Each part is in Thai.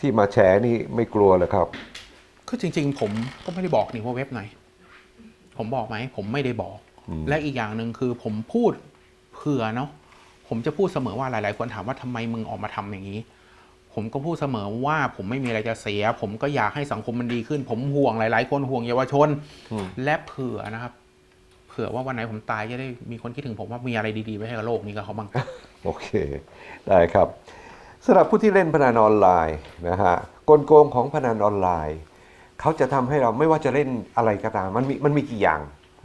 ที่มาแฉนี่ไม่กลัวเลยครับ คือจริง ๆ ผมก็ไม่ได้บอกนี่ว่าเว็บไหน ผมบอกไหม ผมไม่ได้บอกอืมและอีกอย่างหนึ่งคือผมพูดเผื่อเนาะผมจะพูดเสมอว่าหลาย ๆ คนถามว่าทำไมมึงออกมาทำอย่างนี้ ผมก็พูดเสมอว่าผมไม่มีอะไรจะเสีย ผมก็อยากให้สังคมมันดีขึ้น ผมห่วงหลาย ๆ คนห่วงเยาวชนอืมและเผื่อนะครับ เผื่อว่าวันไหนผมตายจะได้มีคนคิดถึงผมว่ามีอะไรดี ๆ ไว้ให้กับโลกนี้กับเขาบ้างโอเค ได้ครับ สำหรับผู้ที่เล่นพนันออนไลน์นะฮะกลโกงของพนันออนไลน์ เขาจะทำให้เราไม่ว่าจะเล่นอะไรก็ตาม มันมีมันมีกี่อย่าง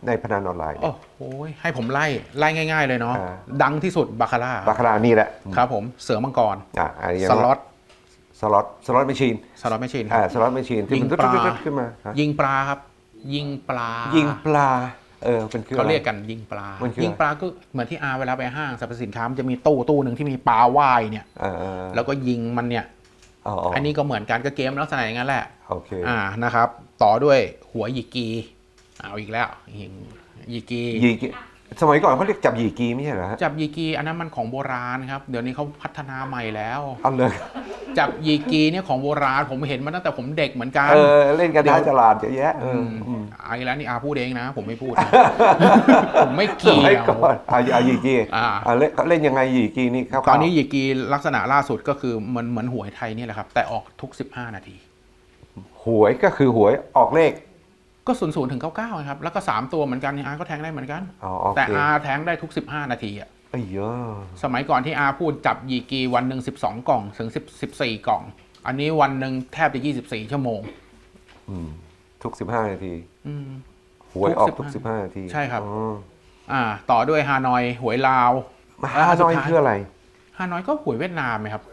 ในพนันออนไลน์เนี่โอ้ยโหให้ผมไล่ไล่ง่าย ๆ เลยเนาะอ่าดังที่สุดบาคาร่าบาคารานี่แหละครับผมเสือมังกรอะอันนี้สล็อตสล็อตสล็อตแมชชีนสล็อตไม่ชินคอ่ารับสล็อตแมชชีนที่มันยิงปลาตึ๊ดๆๆขึ้นมาฮะยิงปลาครับ ยิงปลา ยิยิงปลา เออเป็นคือเขาอะไรเรียกกันยิงปลา มันคืออะไร ยิงปลาก็เหมือนที่อาเวลาไปห้างสรรพสินค้ามันจะมีตู้ตู้หนึ่งที่มีปลาว่ายเนี่ยอ่าอ่าแล้วก็ยิงมันเนี่ย อ๋ออันนี้ก็เหมือนกันก็เกมลักษณะอย่างนั้นแหละ โอเคอ่านะครับ ต่อด้วยหัวหยิกกี เอาอีกแล้วยิงหยิกกียีกี สมัยก่อนเขาเรียกจับยีกีไม่ใช่เหรอฮะจับหยิกกีอันนั้นมันของโบราณครับ เดี๋ยวนี้เขาพัฒนาใหม่แล้ว เอาเลยจับหยิกกีเนี่ยของโบราณผมเห็นมาตั้งแต่ผมเด็กเหมือนกัน เออเล่นกันเดี๋ยวท้ายตลาดเยอะแยะเออมอืมไอ้แล้วนี่อาพูดเองนะ ผมไม่พูดนะ ผมไม่สเกี่มัยยว ก่อนอ่าอ่ายีกีอ่าอ่าเล่นเล่นยังไงยีกีนี่ครับตอนนี้หยิกกีลักษณะล่าสุดก็คือเหมือนเหมือนหวยไทยนี่แหละครับ แต่ออกทุก 15 นาที หวยก็คือหวยออกเลข ก็0ูนย์ศูนย์ถึงเก้าเก้าครับ แล้วก็3ตัวเหมือนกันนี่อาก็แทงได้เหมือนกัน อ๋อโอเคแต่อาแทงได้ทุก15นาทีอะเอ้ยเยอะสมัยก่อนที่อาพูดจับยีกีวันหนึ่ง12กล่องถึง10 14กล่อง อันนี้วันหนึ่งแทบจะ24ชั่วโมง อืม ทุกสิบห้านาทีอืมหวยออกทุทุกกสิบห้านาทีใช่ครับอ๋ออ่า ต่อด้วยฮานอยหวยลาวฮานอยคืออะไร ฮานอยก็หวยเวียดนามไหมครับ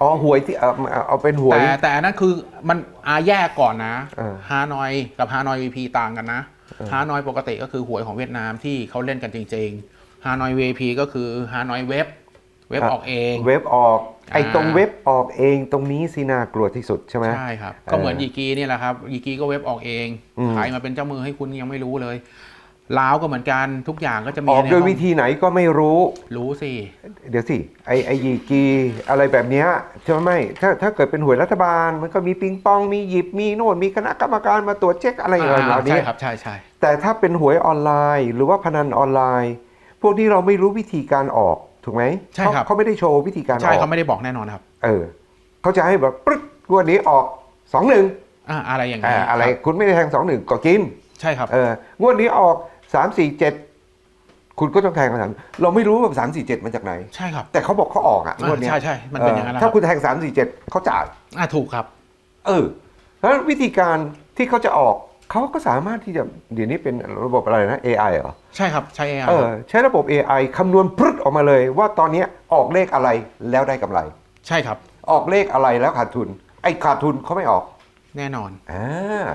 อ๋อหวยที่เอาเอาเอาเป็นหวย แต่แต่อันนั้นคือมันอาแยกก่อนนะเออฮานอยกับฮานอยวีพีต่างกันนะเออฮานอยปกติก็คือหวยของเวียดนามที่เขาเล่นกันจริงๆฮานอยวีพีก็คือฮานอยเว็บ เว็บออกเอง เว็บออก ไอ้อ่าตรงเว็บออกเองตรงนี้สิน่ากลัวที่สุดใช่ไหม ใช่ครับเออก็เหมือนยีกีนี่แหละครับยีกีก็เว็บออกเองอืมใครมาเป็นเจ้ามือให้คุณยังไม่รู้เลย ลาวก็เหมือนกันทุกอย่างก็จะมีออกในโดยห้องวิธีไหนก็ไม่รู้ รู้สิ เดี๋ยวสิ ไอไอยีกีอะไรแบบเนี้ยใช่ไหมไม่ถ้าถ้าเกิดเป็นหวยรัฐบาล มันก็มีปิงปองมีหยิบมีโน่นมีคณะกรรมการมาตรวจเช็คอะไรอย่างเงี้ยเหล่านี้ ใช่ครับใช่ใช่แต่ถ้าเป็นหวยออนไลน์ หรือว่าพนันออนไลน์ พวกนี้เราไม่รู้วิธีการออกถูกไหมใช่ครับเขาเขาไม่ได้โชว์วิธีการอใช่อกเขาไม่ได้บอกแน่นอนครับเออเขาจะให้แบบปึ๊ดงวันนี้ออกสองหนึ่งอ่าอะไรอย่างนี้อะไรคบคุณไม่ได้แทงสองหนึ่งก็กิน ใช่ครับ เอองวดนี้ออก สามสี่เจ็ดคุณก็ต้องแทงมาสามเราไม่รู้ว่าสามสี่เจ็ดมาจากไหน ใช่ครับ แต่เขาบอกเขาออกอะงวดอ่าเนี้ยใช่ใช่มันเป็นอย่างนั้นเอนะอคถ้ารับคุณแทงสามสี่เจ็ดเขาจ่ายอ่าถูกครับ เออแล้ววิธีการที่เขาจะออกเขาก็สามารถที่จะเดี๋ยวนี้เป็นระบบอะไรนะ AI เหรอ ใช่ครับ ใช่ AI เออใช้ระบบ AI คำนวณพรึดออกมาเลย ว่าตอนเนี้ยออกเลขอะไรแล้วได้กำไร ใช่ครับ ออกเลขอะไรแล้วขาดทุน ไอ้ขาดทุนเขาไม่ออก แน่นอนอ่า